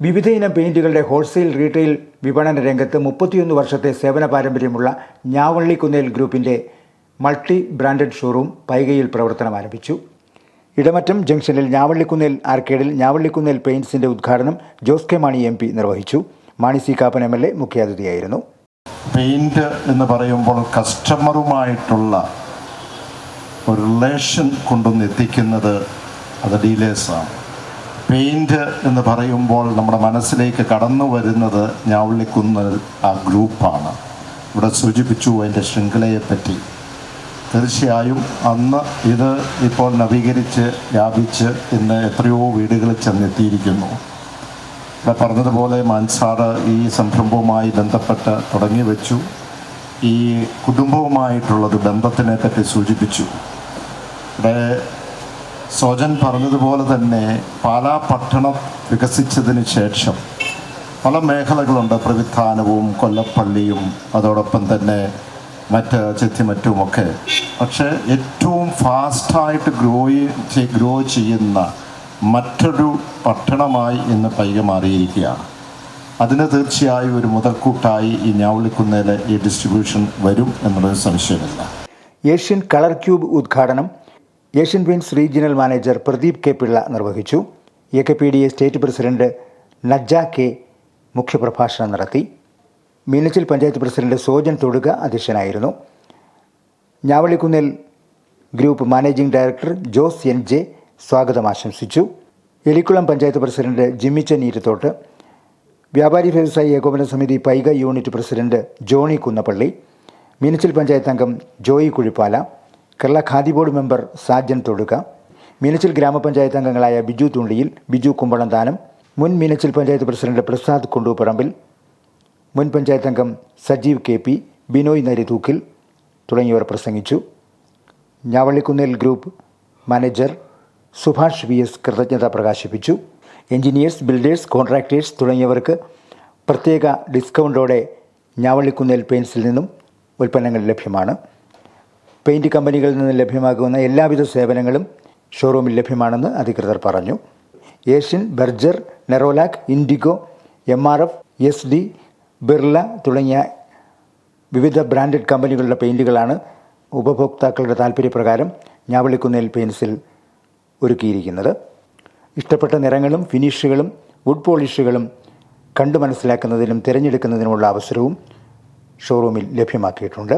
വിവിധ ഇനം പെയിന്റുകളുടെ wholesale retail വിപണന രംഗത്ത് മുപ്പത്തിയൊന്ന് വർഷത്തെ സേവന പാരമ്പര്യമുള്ള ഞാവള്ളിക്കുന്നേൽ ഗ്രൂപ്പിന്റെ മൾട്ടി ബ്രാൻഡഡ് ഷോറൂം പൈകയിൽ പ്രവർത്തനം ആരംഭിച്ചു. ഇടമറ്റം ജംഗ്ഷനിൽ ഞാവള്ളിക്കുന്നേൽ ആർക്കേഡിൽ ഞാവള്ളിക്കുന്നേൽ പെയിന്റ്സിന്റെ ഉദ്ഘാടനം Jose K Mani M P നിർവഹിച്ചു. Mani C Kappan M L A മുഖ്യാതിഥിയായിരുന്നു. Paint എന്ന് പറയുമ്പോൾ കസ്റ്റമറുമായിട്ടുള്ള ഒരു റിലേഷൻ കൊണ്ടുവന്ന് എത്തിക്കുന്നത് അത് ഡീലേഴ്സാണ്. പെയിന്റ് എന്ന് പറയുമ്പോൾ നമ്മുടെ മനസ്സിലേക്ക് കടന്നു വരുന്നത് ഞാവള്ളിക്കുന്ന് ആ ഗ്രൂപ്പാണ്. ഇവിടെ സൂചിപ്പിച്ചു അതിന്റെ ശൃംഖലയെപ്പറ്റി. തീർച്ചയായും അന്ന് ഇത് ഇപ്പോൾ നവീകരിച്ച് വ്യാപിച്ച് ഇന്ന് എത്രയോ വീടുകളിൽ ചെന്നെത്തിയിരിക്കുന്നു. ഇവിടെ പറഞ്ഞതുപോലെ മാൻസാറ് ഈ സംരംഭവുമായി ബന്ധപ്പെട്ട് തുടങ്ങി വെച്ചു ഈ കുടുംബവുമായിട്ടുള്ളത് ബന്ധത്തിനെ പറ്റി സൂചിപ്പിച്ചു. ഇവിടെ സോജൻ പറഞ്ഞതുപോലെ തന്നെ പാലാ പട്ടണം വികസിച്ചതിന് ശേഷം പല മേഖലകളുണ്ട്. പ്രവിധാനവും കൊല്ലപ്പള്ളിയും അതോടൊപ്പം തന്നെ മറ്റ് ചെത്തിമറ്റുമൊക്കെ. പക്ഷേ ഏറ്റവും ഫാസ്റ്റായിട്ട് ഗ്രോ ഗ്രോ ചെയ്യുന്ന മറ്റൊരു പട്ടണമായി ഇന്ന് പയ്യെ മാറിയിരിക്കുകയാണ്. അതിന് തീർച്ചയായും ഒരു മുതൽക്കൂട്ടായി ഈ ഞാവളിക്കുന്നതിൽ ഈ ഡിസ്ട്രിബ്യൂഷൻ വരും എന്നുള്ളത് സംശയമില്ല. ഏഷ്യൻ കളർ ക്യൂബ് ഉദ്ഘാടനം Asian Paints regional manager Pradeep K Pillai നിർവഹിച്ചു. A K P D A state president Najja K മുഖ്യപ്രഭാഷണം നടത്തി. മീനച്ചിൽ പഞ്ചായത്ത് പ്രസിഡന്റ് സോജൻ തൊടുക അധ്യക്ഷനായിരുന്നു. ഞാവളിക്കുന്നിൽ group managing director Jose N J സ്വാഗതം ആശംസിച്ചു. എലിക്കുളം പഞ്ചായത്ത് പ്രസിഡന്റ് ജിമ്മിച്ചൻ ഈരത്തോട്ട്. വ്യാപാരി വ്യവസായി ഏകോപന സമിതി Paika unit president Johnny Kunnappally. Meenachil panchayat അംഗം ജോയി കുഴിപ്പാല. കേരള ഖാദി ബോർഡ് മെമ്പർ സാജൻ തൊടുക മീനച്ചിൽ ഗ്രാമപഞ്ചായത്ത് അംഗങ്ങളായ ബിജു തുണ്ടിയിൽ ബിജു കുമ്പളന്താനം മുൻ മീനച്ചിൽ പഞ്ചായത്ത് പ്രസിഡന്റ് പ്രസാദ് കുണ്ടൂപ്പറമ്പിൽ മുൻ പഞ്ചായത്ത് അംഗം സജീവ് കെ പി ബിനോയ് നരിതൂക്കിൽ തുടങ്ങിയവർ പ്രസംഗിച്ചു. Njavallikkunnel group manager Subhash V S കൃതജ്ഞത പ്രകാശിപ്പിച്ചു. എഞ്ചിനീയേഴ്സ് ബിൽഡേഴ്സ് കോൺട്രാക്ടേഴ്സ് തുടങ്ങിയവർക്ക് പ്രത്യേക ഡിസ്കൗണ്ടോടെ ഞാവള്ളിക്കുന്നേൽ പെയിൻസിൽ നിന്നും ഉൽപ്പന്നങ്ങൾ ലഭ്യമാണ്. പെയിന്റ് കമ്പനികളിൽ നിന്ന് ലഭ്യമാകുന്ന എല്ലാവിധ സേവനങ്ങളും ഷോറൂമിൽ ലഭ്യമാണെന്ന് അധികൃതർ പറഞ്ഞു. Asian Berger Nerolac Indigo M R F S D Birla തുടങ്ങിയ വിവിധ ബ്രാൻഡഡ് കമ്പനികളുടെ പെയിന്റുകളാണ് ഉപഭോക്താക്കളുടെ താല്പര്യപ്രകാരം ഞാവളിക്കുന്നേൽ പെയിൻസിൽ ഒരുക്കിയിരിക്കുന്നത്. ഇഷ്ടപ്പെട്ട നിറങ്ങളും ഫിനിഷുകളും വുഡ് പോളിഷുകളും കണ്ടു മനസ്സിലാക്കുന്നതിനും തിരഞ്ഞെടുക്കുന്നതിനുമുള്ള അവസരവും ഷോറൂമിൽ ലഭ്യമാക്കിയിട്ടുണ്ട്.